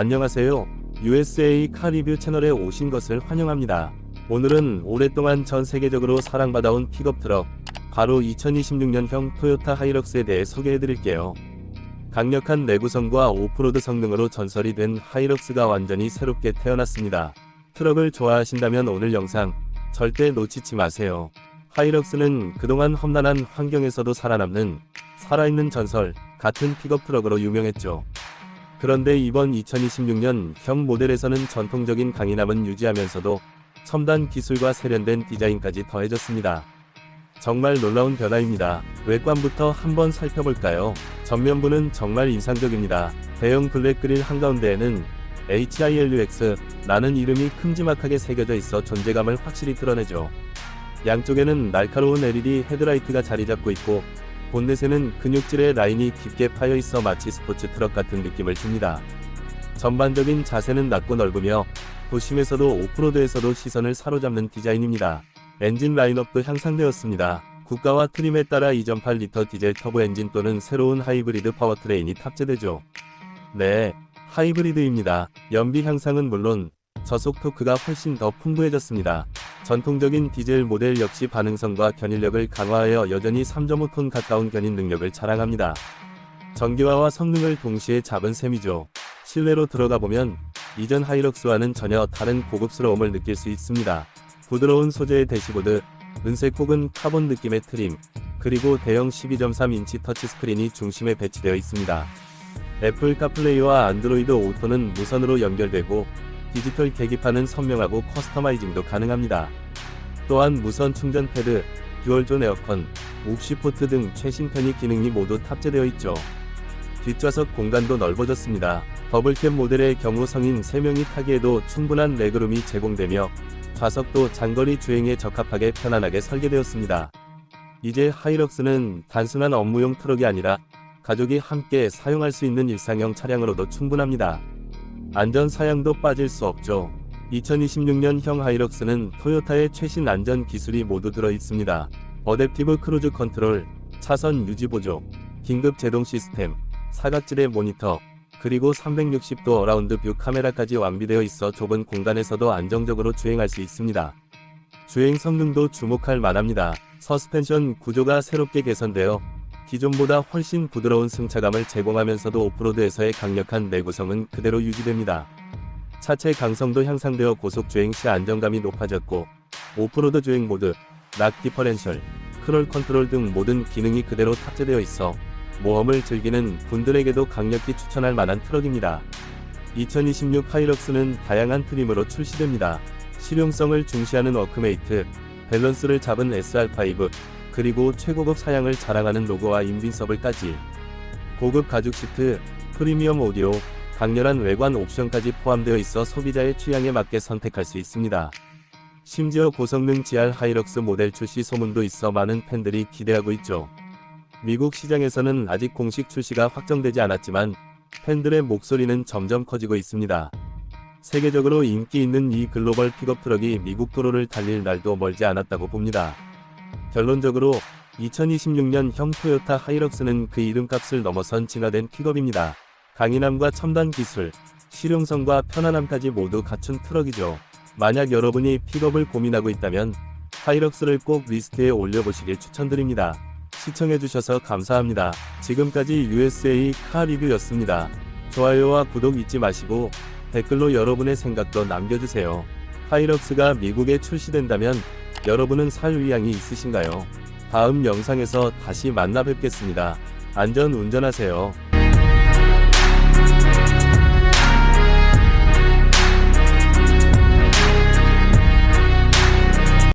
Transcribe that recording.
안녕하세요. USA 카 리뷰 채널에 오신 것을 환영합니다. 오늘은 오랫동안 전 세계적으로 사랑받아온 픽업 트럭, 바로 2026년형 토요타 하이럭스에 대해 소개해 드릴게요. 강력한 내구성과 오프로드 성능으로 전설이 된 하이럭스가 완전히 새롭게 태어났습니다. 트럭을 좋아하신다면 오늘 영상 절대 놓치지 마세요. 하이럭스는 그동안 험난한 환경에서도 살아남는 살아있는 전설 같은 픽업 트럭으로 유명했죠. 그런데 이번 2026년 형 모델에서는 전통적인 강인함은 유지하면서도 첨단 기술과 세련된 디자인까지 더해졌습니다. 정말 놀라운 변화입니다. 외관부터 한번 살펴볼까요? 전면부는 정말 인상적입니다. 대형 블랙 그릴 한가운데에는 HILUX 라는 이름이 큼지막하게 새겨져 있어 존재감을 확실히 드러내죠. 양쪽에는 날카로운 LED 헤드라이트가 자리 잡고 있고 본넷에는 근육질의 라인이 깊게 파여 있어 마치 스포츠 트럭 같은 느낌을 줍니다. 전반적인 자세는 낮고 넓으며 도심에서도 오프로드에서도 시선을 사로잡는 디자인입니다. 엔진 라인업도 향상되었습니다. 국가와 트림에 따라 2.8리터 디젤 터보 엔진 또는 새로운 하이브리드 파워트레인이 탑재되죠. 네, 하이브리드입니다. 연비 향상은 물론 저속 토크가 훨씬 더 풍부해졌습니다. 전통적인 디젤 모델 역시 반응성과 견인력을 강화하여 여전히 3.5톤 가까운 견인 능력을 자랑합니다. 전기화와 성능을 동시에 잡은 셈이죠. 실내로 들어가 보면 이전 하이럭스와는 전혀 다른 고급스러움을 느낄 수 있습니다. 부드러운 소재의 대시보드, 은색 혹은 카본 느낌의 트림, 그리고 대형 12.3인치 터치스크린이 중심에 배치되어 있습니다. 애플 카플레이와 안드로이드 오토는 무선으로 연결되고 디지털 계기판은 선명하고 커스터마이징도 가능합니다. 또한 무선 충전 패드, 듀얼존 에어컨, 옵시 포트 등 최신 편의 기능이 모두 탑재되어 있죠. 뒷좌석 공간도 넓어졌습니다. 더블캡 모델의 경우 성인 3명이 타기에도 충분한 레그룸이 제공되며 좌석도 장거리 주행에 적합하게 편안하게 설계되었습니다. 이제 하이럭스는 단순한 업무용 트럭이 아니라 가족이 함께 사용할 수 있는 일상형 차량으로도 충분합니다. 안전 사양도 빠질 수 없죠. 2026년형 하이럭스는 토요타의 최신 안전 기술이 모두 들어 있습니다. 어댑티브 크루즈 컨트롤, 차선 유지 보조, 긴급 제동 시스템, 사각지대 모니터, 그리고 360도 어라운드 뷰 카메라까지 완비되어 있어 좁은 공간에서도 안정적으로 주행할 수 있습니다. 주행 성능도 주목할 만합니다. 서스펜션 구조가 새롭게 개선되어 기존보다 훨씬 부드러운 승차감을 제공하면서도 오프로드에서의 강력한 내구성은 그대로 유지됩니다. 차체 강성도 향상되어 고속 주행 시 안정감이 높아졌고 오프로드 주행 모드, 락 디퍼렌셜, 크롤 컨트롤 등 모든 기능이 그대로 탑재되어 있어 모험을 즐기는 분들에게도 강력히 추천할 만한 트럭입니다. 2026 하이럭스는 다양한 트림으로 출시됩니다. 실용성을 중시하는 워크메이트, 밸런스를 잡은 SR5, 그리고 최고급 사양을 자랑하는 로고와 인빈서블까지 고급 가죽 시트, 프리미엄 오디오, 강렬한 외관 옵션까지 포함되어 있어 소비자의 취향에 맞게 선택할 수 있습니다. 심지어 고성능 GR 하이럭스 모델 출시 소문도 있어 많은 팬들이 기대하고 있죠. 미국 시장에서는 아직 공식 출시가 확정되지 않았지만 팬들의 목소리는 점점 커지고 있습니다. 세계적으로 인기 있는 이 글로벌 픽업 트럭이 미국 도로를 달릴 날도 멀지 않았다고 봅니다. 결론적으로 2026년 형 토요타 하이럭스는 그 이름값을 넘어선 진화된 픽업입니다. 강인함과 첨단 기술, 실용성과 편안함까지 모두 갖춘 트럭이죠. 만약 여러분이 픽업을 고민하고 있다면 하이럭스를 꼭 리스트에 올려보시길 추천드립니다. 시청해주셔서 감사합니다. 지금까지 USA 카 리뷰였습니다. 좋아요와 구독 잊지 마시고 댓글로 여러분의 생각도 남겨주세요. 하이럭스가 미국에 출시된다면 여러분은 살 의향이 있으신가요? 다음 영상에서 다시 만나 뵙겠습니다. 안전 운전하세요.